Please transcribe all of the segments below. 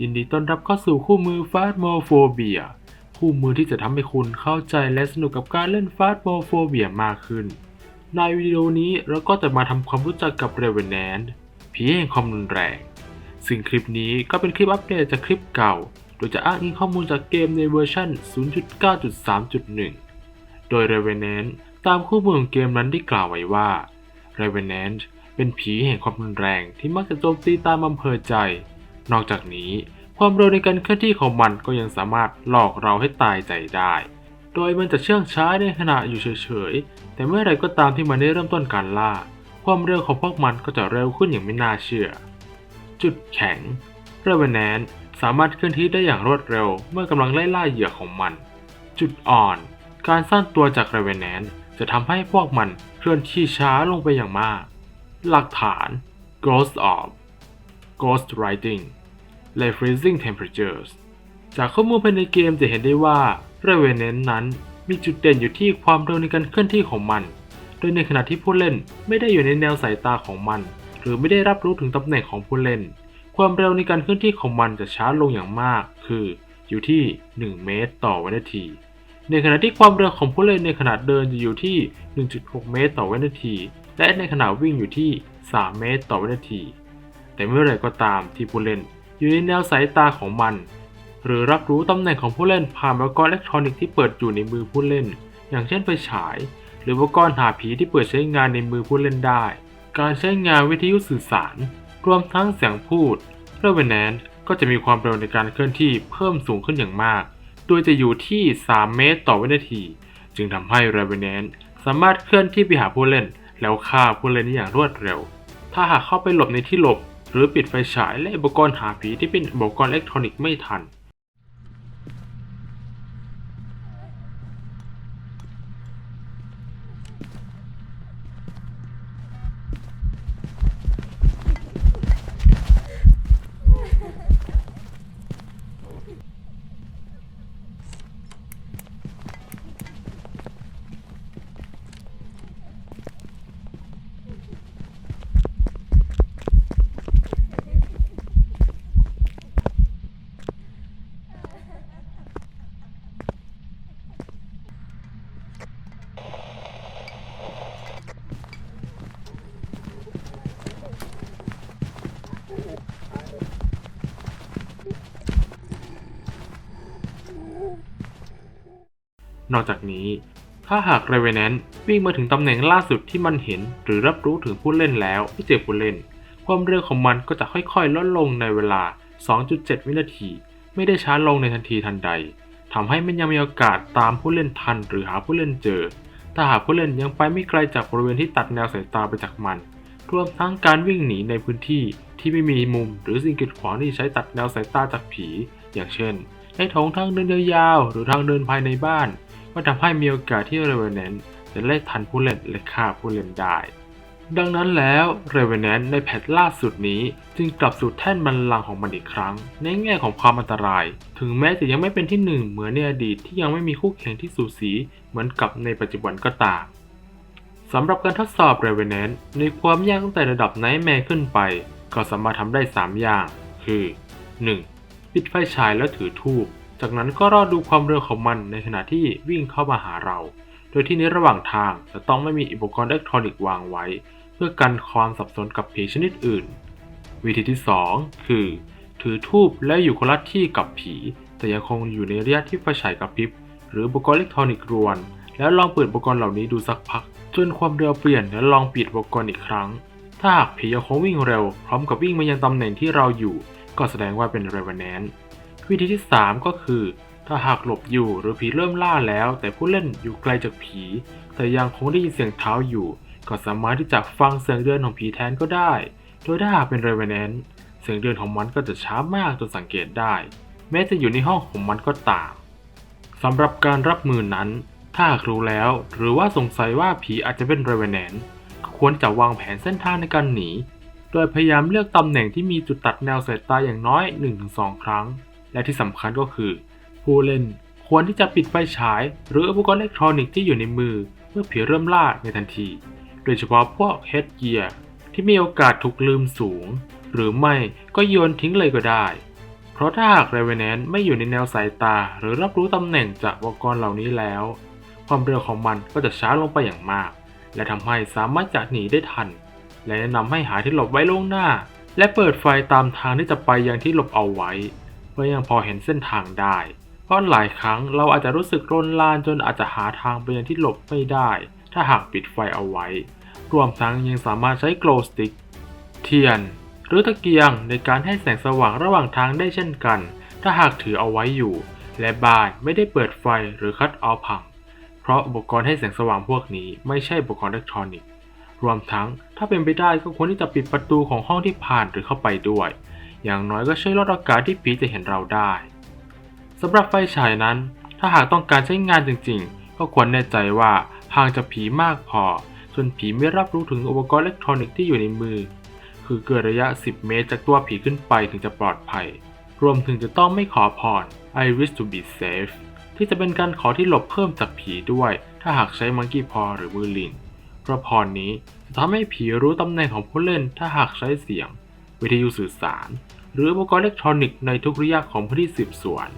ยินดีต้อนรับเข้าสู่คู่มือ f a s t m o p h o b i a คู่มือที่จะทำให้คุณเข้าใจและสนุกกับการเล่น f a s t m o p h o b i a มากขึ้น ในวิดีโอนี้เราก็จะมาทำความรู้จักกับ Revenant ผีแห่งความรุนแรง ซึ่งคลิปนี้ก็เป็นคลิปอัปเดตจากคลิปเก่า โดยจะอ้างอิงข้อมูลจากเกมในเวอร์ชัน0.9.3.1 โดย Revenant ตามคู่มือของเกมนั้นได้กล่าวไว้ว่า Revenant เป็นผีแห่งความรุนแรงที่มักจะโจมตีตามอำเภอใจ นอกจากนี้ ความเร็วในการเคลื่อนที่ของมันก็ยังสามารถหลอกเราให้ตายใจได้ โดยมันจะเชื่องช้าในขณะอยู่เฉยๆ แต่เมื่อไรก็ตามที่มันได้เริ่มต้นการล่า ความเร็วของพวกมันก็จะเร็วขึ้นอย่างไม่น่าเชื่อ จุดแข็งเรเวนแนนสามารถเคลื่อนที่ได้อย่างรวดเร็ว เมื่อกำลังไล่ล่าเหยื่อของมัน จุดอ่อน การสร้างตัวจากเรเวนแนนจะทำให้พวกมันเคลื่อนที่ช้าลงไปอย่างมาก หลักฐาน Ghost of Ghost Writing และ Freezing Temperatures จากข้อมูลภายในเกมจะเห็นได้ว่า Revenant นั้นมีจุดเด่นอยู่ที่ความเร็วในการเคลื่อนที่ของมัน โดยในขณะที่ผู้เล่นไม่ได้อยู่ในแนวสายตาของมัน หรือไม่ได้รับรู้ถึงตำแหน่งของผู้เล่น ความเร็วในการเคลื่อนที่ของมันจะช้าลงอย่างมาก คืออยู่ที่ 1 เมตรต่อวินาที ในขณะที่ความเร็วของผู้เล่นในขณะเดินจะอยู่ที่ 1.6 เมตรต่อวินาที และในขณะวิ่งอยู่ที่ 3 เมตรต่อวินาที แต่เมื่อไรก็ตามที่ผู้เล่น อยู่ในแนวสายตาของมัน หรือรับรู้ตำแหน่งของผู้เล่นผ่านอุปกรณ์อิเล็กทรอนิกส์ที่เปิดอยู่ในมือผู้เล่น อย่างเช่นไฟฉาย หรืออุปกรณ์หาผีที่เปิดใช้งานในมือผู้เล่นได้ การใช้งานวิทยุสื่อสาร รวมทั้งเสียงพูดเรเวนแนนก็จะมีความเร็วในการเคลื่อนที่เพิ่มสูงขึ้นอย่างมาก โดยจะอยู่ที่ 3 เมตรต่อวินาที จึงทำให้เรเวนแนนสามารถเคลื่อนที่ไปหาผู้เล่น แล้วฆ่าผู้เล่นได้อย่างรวดเร็ว ถ้าหากเข้าไปหลบในที่หลบ หรือปิดไฟฉายและอุปกรณ์หาผีที่เป็นอุปกรณ์อิเล็กทรอนิกส์ไม่ทัน นอกจากนี้ ถ้าหาก Revenant วิ่งมาถึงตำแหน่งล่าสุดที่มันเห็น หรือรับรู้ถึงผู้เล่นแล้วไม่เจอผู้เล่น ความเร็วของมันก็จะค่อยๆ ลดลงในเวลา 2.7 วินาที ไม่ได้ช้าลงในทันทีทันใดทำให้มันยังมีโอกาสตามผู้เล่นทัน หรือหาผู้เล่นเจอ ถ้าหากผู้เล่นยังไปไม่ไกลจากบริเวณที่ตัดแนวสายตาไปจากมัน รวมทั้งการวิ่งหนีในพื้นที่ที่ไม่มีมุมหรือสิ่งกีดขวางที่ใช้ตัดแนวสายตาจากผี อย่างเช่นในโถงทางเดินยาวๆ หรือทางเดินภายในบ้าน ก็ทำให้มีโอกาสที่ Revenant จะไล่ทันผู้เล่นและฆ่าผู้เล่นได้ ดังนั้นแล้ว Revenant ในแพทล่าสุดนี้จึงกลับสู่แท่นบัลลังก์ของมันอีกครั้ง ในแง่ของความอันตราย ถึงแม้จะยังไม่เป็นที่หนึ่งเหมือนในอดีตที่ยังไม่มีคู่แข่งที่สูสีเหมือนกับในปัจจุบันก็ตามสำหรับการทดสอบ Revenant ในความยากตั้งแต่ระดับ Nightmare ขึ้นไป ก็สามารถทำได้ 3 อย่าง คือ 1. ปิดไฟฉายแล้วถือธูป จากนั้นก็รอดูความเร็วของมันในขณะที่วิ่งเข้ามาหาเรา โดยที่ในระหว่างทางจะต้องไม่มีอุปกรณ์อิเล็กทรอนิกส์วางไว้ เพื่อกันความสับสนกับผีชนิดอื่น วิธีที่ 2 คือ ถือธูปและอยู่คนละที่กับผี แต่ยังคงอยู่ในระยะที่ไฟฉายกระพริบ หรืออุปกรณ์อิเล็กทรอนิกส์รวน แล้วลองเปิดอุปกรณ์เหล่านี้ดูสักพัก จนความเร็วเปลี่ยนแล้วลองปิดอุปกรณ์อีกครั้ง ถ้าหากผียังคงวิ่งเร็ว พร้อมกับวิ่งมายังตำแหน่งที่เราอยู่ ก็แสดงว่าเป็น Revenant วิ วิธีที่ 3 ก็คือ ถ้าหากหลบอยู่หรือผีเริ่มล่าแล้ว แต่ผู้เล่นอยู่ไกลจากผี แต่ยังคงได้ยินเสียงเท้าอยู่ ก็สามารถที่จะฟังเสียงเดินของผีแทนก็ได้ โดยถ้าหากเป็น Revenant เสียงเดินของมันก็จะช้ามากจนสังเกตได้ แม้จะอยู่ในห้องของมันก็ตามสำหรับการรับมือนั้น ถ้าหากรู้แล้ว หรือว่าสงสัยว่าผีอาจจะเป็น Revenant ควรจะวางแผนเส้นทางในการหนี โดยพยายามเลือกตำแหน่งที่มีจุดตัดแนวสายตาอย่างน้อย 1-2 ครั้ง และที่สำคัญก็คือ ผู้เล่นควรที่จะปิดไฟฉาย หรืออุปกรณ์อิเล็กทรอนิกส์ที่อยู่ในมือเมื่อผีเริ่มล่าในทันที โดยเฉพาะพวกเฮดเกียร์ที่มีโอกาสถูกลืมสูง หรือไม่ก็โยนทิ้งเลยก็ได้ เพราะถ้าหาก Revenant ไม่อยู่ในแนวสายตา หรือรับรู้ตำแหน่งจากอุปกรณ์เหล่านี้แล้ว ความเร็วของมันก็จะช้าลงไปอย่างมาก และทำให้สามารถจะหนีได้ทัน และแนะนำให้หาที่หลบไว้ล่วงหน้า และเปิดไฟตามทางที่จะไปยังที่หลบเอาไว้ เพื่อยังพอเห็นเส้นทางได้ เพราะหลายครั้งเราอาจจะรู้สึกรนลานจนอาจจะหาทางไปยังที่หลบไม่ได้ ถ้าหากปิดไฟเอาไว้ รวมทั้งยังสามารถใช้ glow stick เทียน หรือตะเกียงในการให้แสงสว่างระหว่างทางได้เช่นกัน ถ้าหากถือเอาไว้อยู่ และบ้านไม่ได้เปิดไฟหรือคัดเอาท์พัง เพราะอุปกรณ์ให้แสงสว่างพวกนี้ไม่ใช่อุปกรณ์อิเล็กทรอนิกส์รวมทั้งถ้าเป็นไปได้ก็ควรที่จะปิดประตูของห้องที่ผ่านหรือเข้าไปด้วย อย่างน้อยก็ช่วยลดโอกาสที่ผีจะเห็นเราได้สำหรับไฟฉายนั้น ถ้าหากต้องการใช้งานจริงๆ ก็ควรแน่ใจว่าห่างจากผีมากพอจนผีไม่รับรู้ถึงอุปกรณ์อิเล็กทรอนิกส์ที่อยู่ในมือ คือเกินระยะ 10 เมตรจากตัวผีขึ้นไปถึงจะปลอดภัย รวมถึงจะต้องไม่ขอพร I wish to be safe ที่จะเป็นการขอที่หลบเพิ่มจากผีด้วย ถ้าหากใช้มังกี้พอหรือมือลินเพราะพรนี้จะทำให้ผีรู้ตำแหน่งของผู้เล่นถ้าหากใช้เสียง วิทยุสื่อสาร หรืออุปกรณ์อิเล็กทรอนิกส์ในทุกระยะของพื้นที่สืบสวน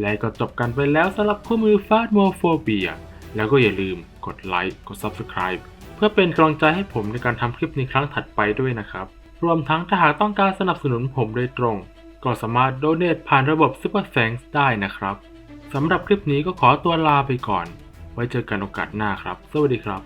และก็จบกันไปแล้วสำหรับคู่มือฟาดโมโฟเบีย แล้วก็อย่าลืมกดไลค์ กด Subscribe เพื่อเป็นกำลังใจให้ผมในการทำคลิปในครั้งถัดไปด้วยนะครับ รวมทั้งถ้าหากต้องการสนับสนุนผมโดยตรง ก็สามารถโดเน a ผ่านระบบ Super Thanks ได้นะครับสำหรับคลิปนี้ก็ขอตัวลาไปก่อน ไว้เจอกันโอกาสหน้าครับ สวัสดีครับ